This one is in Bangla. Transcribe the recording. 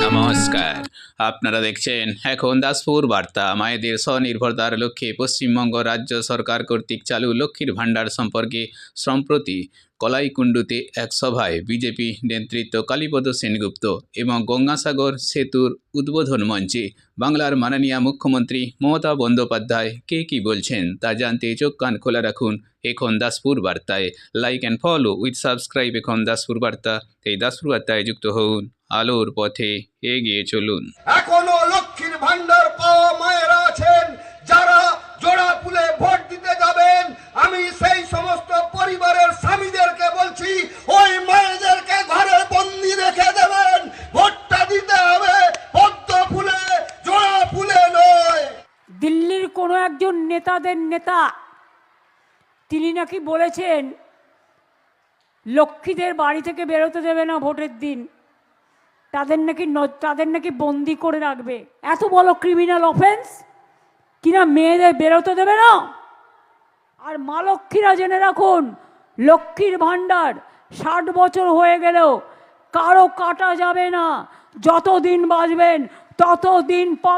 Namaskar. আপনারা দেখছেন এখন দাসপুর বার্তা। মায়েদের স্বনির্ভরতার লক্ষ্যে পশ্চিমবঙ্গ রাজ্য সরকার কর্তৃক চালু লক্ষ্মীর ভাণ্ডার সম্পর্কে সম্প্রতি কলাইকুণ্ডুতে এক সভায় বিজেপি নেতৃত্ব কালীপদ সেনগুপ্ত এবং গঙ্গাসাগর সেতুর উদ্বোধন মঞ্চে বাংলার মাননীয় মুখ্যমন্ত্রী মমতা বন্দ্যোপাধ্যায় কে কী বলছেন তা জানতে চোখ কান খোলা রাখুন এখন দাসপুর বার্তায়। Like and follow with subscribe এখন দাসপুর বার্তা। এই দাসপুর বার্তায় যুক্ত হন আলোর পথে এগিয়ে চলুন। এখনও লক্ষ্মীর ভান্ডার পাওয়া মায়েরা আছেন যারা জোড়া ফুলে ভোট দিতে যাবেন। আমি সেই সমস্ত পরিবারের স্বামীদেরকে বলছি ওই মায়েদেরকে ঘরে বন্দি রেখে দেবেন। ভোটটা দিতে হবে পদ্ম ফুলে জোড়া ফুলে নয়। দিল্লির কোনো একজন নেতাদের নেতা তিনি নাকি বলেছেন লক্ষ্মীদের বাড়ি থেকে বেরোতে দেবে না ভোটের দিন। তাদের নাকি তাদের নাকি বন্দি করে রাখবে। এত বড় ক্রিমিনাল অফেন্স কিনা মেয়েদের বেরোতে দেবে না? আর মা লক্ষ্মীরা জেনে রাখুন, লক্ষ্মীর ভাণ্ডার ষাট বছর হয়ে গেলেও কারও কাটা যাবে না। যতদিন বাঁচবেন, ততদিন পাবেন